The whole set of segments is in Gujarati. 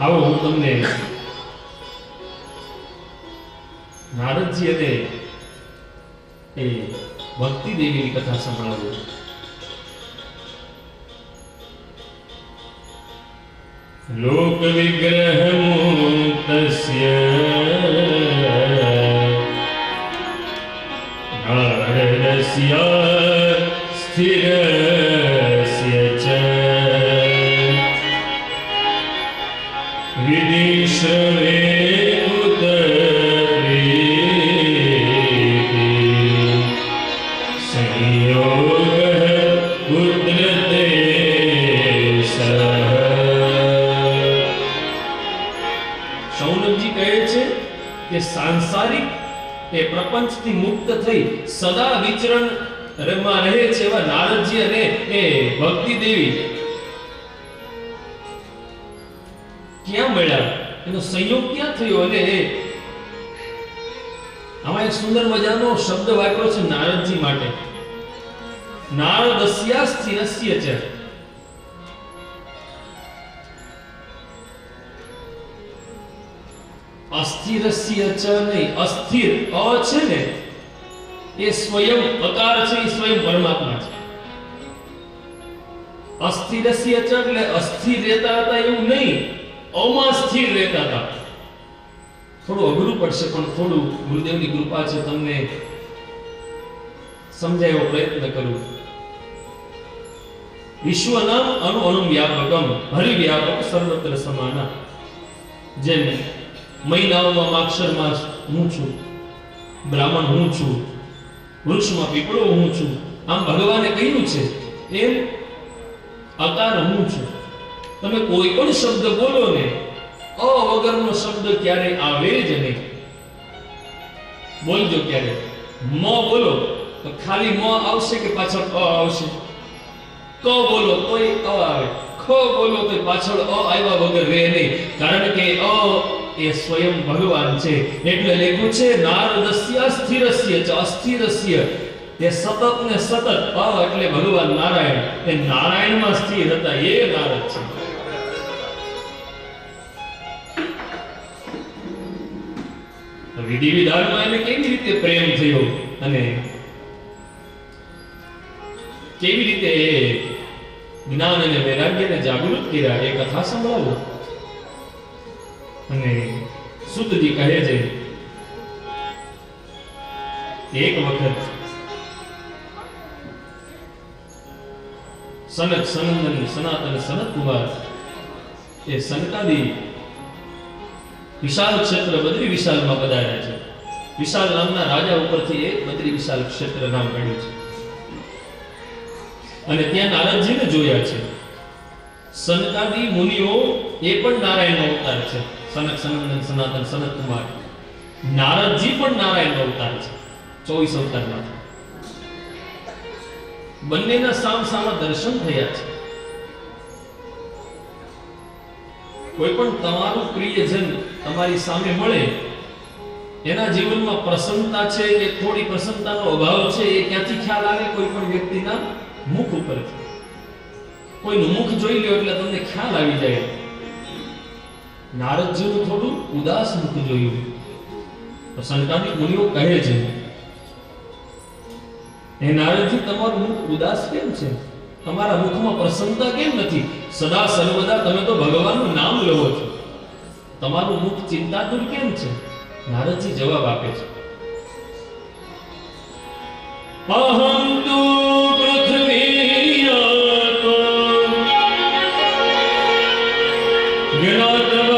આવો હું તમને નારદજી અને એ ભક્તિ દેવીની કથા સંભળાવું. લોક વિગ્રહ નારદસ્ય સ્થિરસ્ય સાંસારિક એ પ્રપંચથી મુક્ત થઈ સદા વિચરણમાં રહે છે એવા નારદજી અને એ ભક્તિ દેવી ક્યાં મળ્યા? એનો સંયોગ ક્યાં થયો અને એ? આમાં એક સુંદર મજાનો શબ્દ વાપર્યો છે નારદજી માટે. નારદસ્યા સ્થિરસ્ય છે અસ્થિરસ્ય ચ નહીં, અસ્થિર અ છે ને એ સ્વયં અકાર છે, એ સ્વયં પરમાત્મા છે. અસ્થિરસ્ય ચ એટલે અસ્થિર રહેતા હતા એવું નહીં, અમાં સ્થિર રહેતા હતા. થોડું અઘરું પડશે, પણ થોડું ગુરુદેવની કૃપા છે તમને સમજાય એવો પ્રયત્ન કરું. વિશ્વના અણુ અણુ વ્યાપકમ હરિવ્યાપક સર્વત્ર સમાના. જેમ મહિનાઓમાં માક્ષરમાં હું છું. બ્રાહ્મણ હું છું. વૃક્ષમાં પીપળો હું છું. આમ ભગવાને કહ્યું છે, એમ અકાર હું છું. તમે કોઈ પણ શબ્દ બોલો ને અ વગરનો શબ્દ ક્યારે આવે જ નહીં. બોલજો ક્યારે? મ બોલો, તો ખાલી મ આવશે કે પાછળ અ આવશે? ક બોલો, તોય અ આવે. ખ બોલો તો પાછળ અ આવ્યા વગર રહે નહીં. કારણ કે અ એ સ્વયં ભગવાન છે. એટલે લખ્યું છે, નારદસ્ય સ્થિરસ્ય ચ અસ્થિરસ્ય. એ સતત ને સતત અ એટલે ભગવાન નારાયણ. એ નારાયણમાં સ્થિર હતા, એ નારદ છે. વિધિ વિધાનમાં એને કેવી રીતે પ્રેમ થયો અને કેવી રીતે એ જ્ઞાન અને વૈરાગ્યને જાગૃત કર્યા, એ કથા સંભળાવો. અને સુતજી કહે છે, એક વખત સનક સનંદન સનાતન સનત કુમાર એ સનકાદી વિશાલ ક્ષેત્ર બદ્રી વિશાલમાં પધાર્યા છે. વિશાલ નામના રાજા ઉપરથી એ બદ્રી વિશાલ ક્ષેત્ર નામ પડ્યું છે. અને ત્યાં નારદજીને જોયા છે. સનકાદી મુનિઓ એ પણ નારાયણનો અવતાર છે. સનક સનંદન સનાતન, સનત કુમાર. નારદજી પણ નારાયણનો અવતાર છે. ચોવીસ અવતારમાંથી. બંનેના સામ સામા દર્શન થયા છે. કોઈ પણ તમારું પ્રિયજન તમારી સામે મળે, એના જીવનમાં પ્રસન્નતા છે કે થોડી પ્રસન્નતાનો અભાવ છે એ ક્યાંથી ખ્યાલ આવે? કોઈ પણ વ્યક્તિના મુખ ઉપર કોઈનું મુખ જોઈ લ્યો એટલે તમને ખ્યાલ આવી જાય. નારદજીનું થોડું ઉદાસ મુખ જોયું. તો મુનિઓ કહે છે, હે નારદજી, તમારું મુખ ઉદાસ કેમ છે? તમારા મુખમાં પ્રસન્નતા કેમ નથી? સદા સર્વદા તમે તો ભગવાનનું નામ લેવો છો. તમારું મુખ ચિંતાતુર કેમ છે? નારદજી જવાબ આપે છે અહમ તુ પૃથ્વી જ્ઞાતવા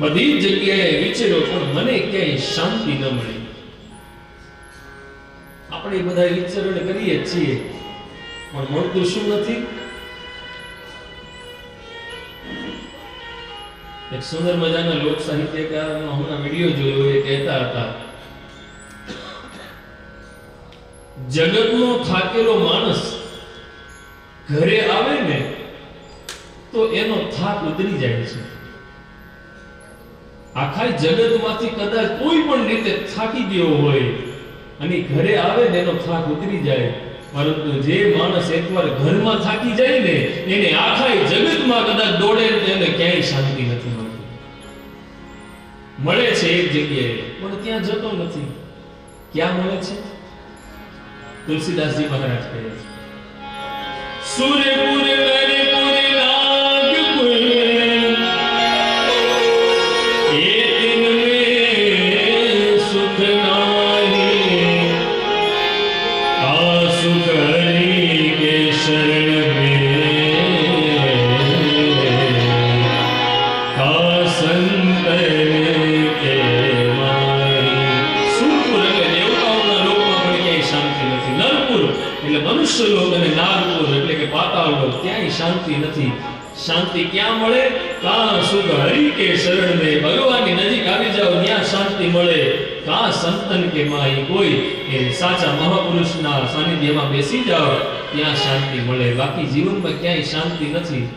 બધી જગ્યાએ વિચાર્યો પણ મને ક્યાંય શાંતિ ન મળી. આપણે બધા વિચારણ કરીએ છીએ, પણ મળતું શું નથી? એક સુંદર મજાના લોક સાહિત્યકારનો હમણાં વીડિયો જોયો, એ કહેતા હતા, જગતનો થાકેલો માણસ ઘરે આવે ને, તો એનો થાક ઉતરી જાય છે. આખા જગતમાંથી કદાચ કોઈ પણ રીતે થાકી ગયો હોય અને ઘરે આવે ને એનો થાક ઉતરી જાય. પરંતુ જે માણસ એકવાર ઘરમાં થાકી જાય ને, એને આખા જગતમાં કદાચ દોડે એને ક્યાંય શાંતિ નથી મળતી. મળે છે એક જગ્યાએ, પણ ત્યાં જતો નથી. ક્યાં મળે છે? તુલસીદાસજી મહારાજ કહે છે. સૂર્યપુર નરપુર શાંતિ ક્યાં મળે? કા સુખ હરિ કે શરણ ને ભગવાનની નજીક આવી જાવ ત્યાં શાંતિ મળે. કા સંતન કે માઈ કોઈ એ સાચા મહાપુરુષના સાનિધ્યમાં બેસી જાવ ત્યાં શાંતિ મળે. બાકી જીવનમાં ક્યાંય શાંતિ નથી.